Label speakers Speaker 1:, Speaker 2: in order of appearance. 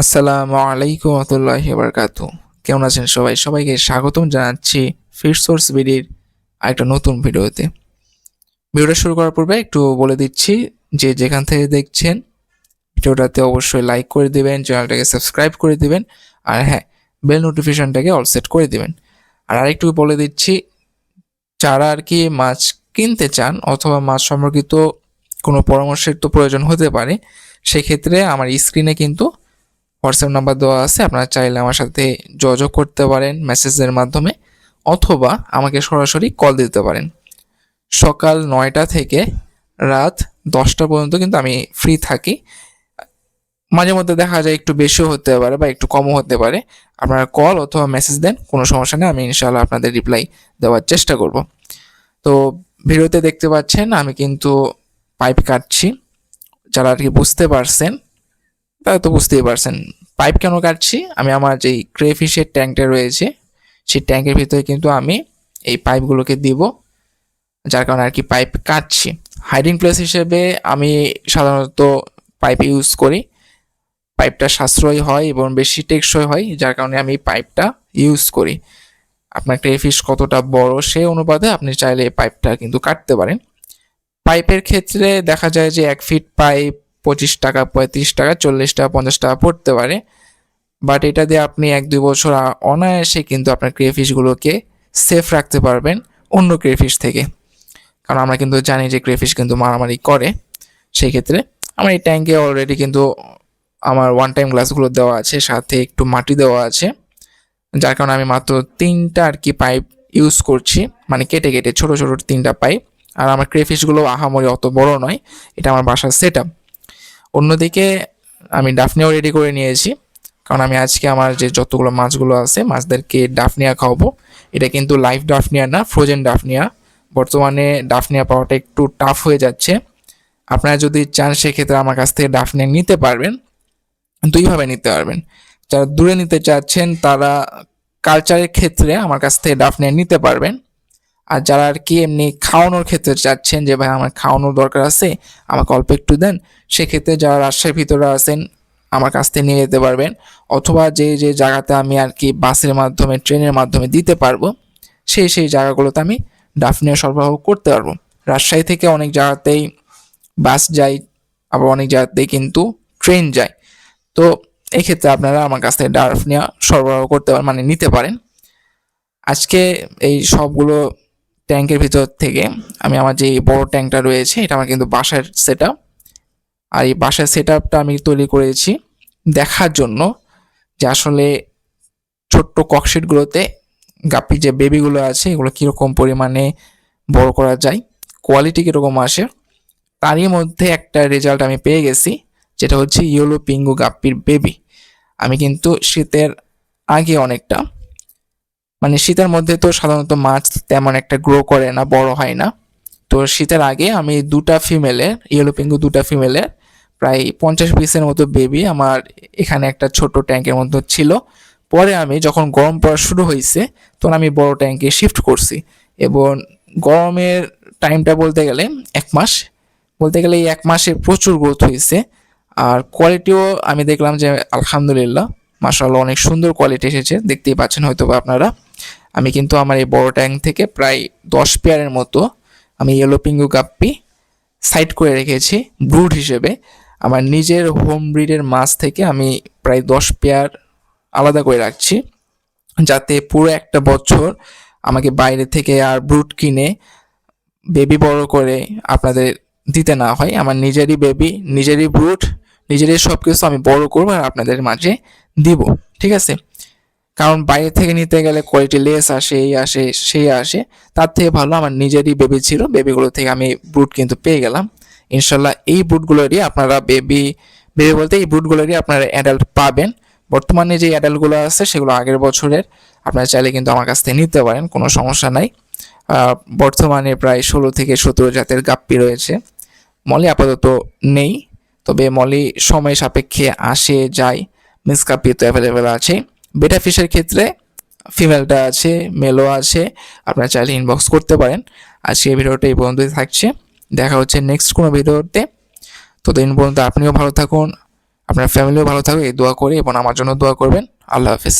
Speaker 1: আসসালামু আলাইকুম রহমতুল্লাহ বারকাত কেমন আছেন সবাই? সবাইকে স্বাগতম জানাচ্ছি ফিট সোর্স বিডির একটা নতুন ভিডিওতে। ভিডিওটা শুরু করার পূর্বে একটু বলে দিচ্ছি যে যেখান থেকে দেখছেন, ভিডিওটাতে অবশ্যই লাইক করে দিবেন, চ্যানেলটাকে সাবস্ক্রাইব করে দিবেন, আর হ্যাঁ বেল নোটিফিকেশনটাকে অল সেট করে দিবেন। আর আরেকটু বলে দিচ্ছি, যারা আর কি মাছ কিনতে চান অথবা মাছ সম্পর্কিত কোনো পরামর্শের তো প্রয়োজন হতে পারে, সেক্ষেত্রে আমার স্ক্রিনে কিন্তু হোয়াটসঅ্যাপ নাম্বার দেওয়া আছে, আপনারা চাইলে আমার সাথে যোগাযোগ করতে পারেন মেসেজের মাধ্যমে অথবা আমাকে সরাসরি কল দিতে পারেন। সকাল নয়টা থেকে রাত দশটা পর্যন্ত কিন্তু আমি ফ্রি থাকি। মাঝে মধ্যে দেখা যায় একটু বেশিও হতে পারে বা একটু কমও হতে পারে। আপনারা কল অথবা মেসেজ দেন, কোনো সমস্যা নেই, আমি ইনশাআল্লাহ আপনাদের রিপ্লাই দেওয়ার চেষ্টা করব। তো ভিডিওতে দেখতে পাচ্ছেন, আমি কিন্তু পাইপ কাটছি। যারা আর কি বুঝতে পারছেন, তারা তো বুঝতেই পারছেন। পাইপ কেন কাটছি? আমি আমার যেই ক্রেফিশের ট্যাঙ্কটা রয়েছে, সেই ট্যাঙ্কের ভিতরে কিন্তু আমি এই পাইপগুলোকে দিব, যার কারণে আর কি পাইপ কাটছি। হাইডিং প্লেস হিসেবে আমি সাধারণত পাইপ ইউজ করি। পাইপটা সাশ্রয়ী হয় এবং বেশি টেকসই হয়, যার কারণে আমি পাইপটা ইউজ করি। আপনার ক্রেফিশ কতটা বড় সেই অনুপাতে আপনি চাইলে পাইপটা কিন্তু কাটতে পারেন। পাইপের ক্ষেত্রে দেখা যায় যে এক ফিট পাইপ পঁচিশ টাকা, পঁয়ত্রিশ টাকা, চল্লিশ টাকা, পঞ্চাশ টাকা পড়তে পারে। বাট এটা দিয়ে আপনি এক, দুই বছর অনায়াসে কিন্তু আপনার ক্রেফিশগুলোকে সেফ রাখতে পারবেন অন্য ক্রেফিশ থেকে। কারণ আমরা কিন্তু জানি যে ক্রেফিশ কিন্তু মারামারি করে। সেই ক্ষেত্রে আমার এই ট্যাঙ্কে অলরেডি কিন্তু আমার ওয়ান টাইম গ্লাসগুলো দেওয়া আছে, সাথে একটু মাটি দেওয়া আছে। যার কারণে আমি মাত্র তিনটা আর কি পাইপ ইউজ করছি। মানে কেটে কেটে ছোট ছোট তিনটা পাইপ আর আমার ক্রেফিশগুলো আহামরি অত বড় নয়। এটা আমার বাসার সেট অন্যদিকে আমি ডাফনিয়াও রেডি করে নিয়েছি। কারণ আমি আজকে আমার যে যতগুলো মাছগুলো আছে, মাছদেরকে ডাফনিয়া খাওয়াবো। এটা কিন্তু লাইভ ডাফনিয়া না ফ্রোজেন ডাফনিয়া। বর্তমানে ডাফনিয়া পাওয়াটা একটু টাফ হয়ে যাচ্ছে। আপনারা যদি চান, সেক্ষেত্রে আমার কাছ থেকে ডাফনিয়া নিতে পারবেন। দুইভাবে নিতে পারবেন। যারা দূরে নিতে চাচ্ছেন, তারা কালচারের ক্ষেত্রে আমার কাছ থেকে ডাফনিয়া নিতে পারবেন। আর যারা আর কি এমনি খাওয়ানোর ক্ষেত্রে চাচ্ছেন যে, ভাই, আমার খাওয়ানোর দরকার আছে, আমাকে অল্প একটু দেন, সেক্ষেত্রে যারা রাজশাহীর ভিতরে আছেন, আমার কাছ থেকে নিয়ে যেতে পারবেন। অথবা যে যে জায়গাতে আমি আর কি বাসের মাধ্যমে, ট্রেনের মাধ্যমে দিতে পারব, সেই সেই জায়গাগুলোতে আমি ডাফনিয়া সরবরাহ করতে পারব। রাজশাহী থেকে অনেক জায়গাতেই বাস যায়, আবার অনেক জায়গাতেই কিন্তু ট্রেন যায়। তো এক্ষেত্রে আপনারা আমার কাছ থেকে ডাফনিয়া সরবরাহ করতে পারেন মানে নিতে পারেন। আজকে এই সবগুলো ট্যাঙ্কের ভিতর থেকে আমি আমার যে বড় ট্যাঙ্কটা রয়েছে, এটা আমার কিন্তু বাসার সেট আর এই বাসার সেট আমি তৈরি করেছি দেখার জন্য যে আসলে ছোট্ট ককশিটগুলোতে গাপ্পি যে বেবিগুলো আছে, এগুলো কীরকম পরিমাণে বড় করা যায় কোয়ালিটি কীরকম আসে, তারই মধ্যে একটা রেজাল্ট আমি পেয়ে গেছি, যেটা হচ্ছে ইয়েলো পিঙ্গু গাপ্পির বেবি আমি কিন্তু শীতের আগে অনেকটা মানে শীতের মধ্যে তো সাধারণত মাছ তেমন একটা গ্রো করে না, বড় হয় না। তো শীতের আগে আমি দুটা ফিমেলের ইয়েলো পিঙ্গু দুটা ফিমেলের প্রায় পঞ্চাশ পিসের মতো বেবি আমার এখানে একটা ছোট ট্যাঙ্কের মতো ছিল। পরে আমি যখন গরম পড়া শুরু হয়েছে তখন আমি বড় ট্যাঙ্কে শিফট করছি। এবং গরমের টাইমটা বলতে গেলে এক মাস। বলতে গেলে এই এক মাসে প্রচুর গ্রোথ হয়েছে আর কোয়ালিটিও আমি দেখলাম যে আলহামদুলিল্লাহ মাসাল্লাহ অনেক সুন্দর কোয়ালিটি এসেছে। দেখতেই পাচ্ছেন হয়তো বা আপনারা। আমি কিন্তু আমার এই বড় ট্যাঙ্ক থেকে প্রায় দশ পেয়ারের মতো আমি ইয়েলো পিঙ্গু গাপ্পি সাইড করে রেখেছি ব্রুড হিসেবে। আমার নিজের হোম ব্রিডের মাছ থেকে আমি প্রায় দশ পেয়ার আলাদা করে রাখছি, যাতে পুরো একটা বছর আমাকে বাইরে থেকে আর ব্রুড কিনে বেবি বড় করে আপনাদের দিতে না হয়। আমার নিজেরই বেবি নিজেরই ব্রুড নিজেরই সব কিছু আমি বড় করব আর আপনাদের মাঝে দিব, ঠিক আছে? কারণ বাইরে থেকে নিতে গেলে কোয়ালিটি লেস আসে, এই আসে, সেই আসে। তার থেকে ভালো আমার নিজেরই বেবি ছিল বেবিগুলো থেকে আমি ব্রুড কিন্তু পেয়ে গেলাম। ইনশাল্লাহ এই ব্রুডগুলোরই আপনারা বেবি বেবি বলতে এই ব্রুডগুলোরই আপনারা অ্যাডাল্ট পাবেন। বর্তমানে যে অ্যাডাল্টগুলো আছে, সেগুলো আগের বছরের। আপনারা চাইলে কিন্তু আমার কাছ থেকে নিতে পারেন, কোনো সমস্যা নাই। বর্তমানে প্রায় ষোলো থেকে সতেরো জাতের গাপ্পি রয়েছে। মলি আপাতত নেই, তবে মলি সময় সাপেক্ষে আসে, যায়। মিস কাপি তো অ্যাভেলেবেল আছে বেটা ফিশের ক্ষেত্রে ফিমেলটা আছে মেলও আছে, আপনারা চাইলে ইনবক্স করতে পারেন। আজকে ভিডিওটা এই পর্যন্তই থাকছে। দেখা হচ্ছে নেক্সট কোনো ভিডিওতে। ততদিন পর্যন্ত আপনিও ভালো থাকুন, আপনার ফ্যামিলিও ভালো থাকুন এই দোয়া করি এবং আমার জন্য দোয়া করবেন। আল্লাহ হাফিজ।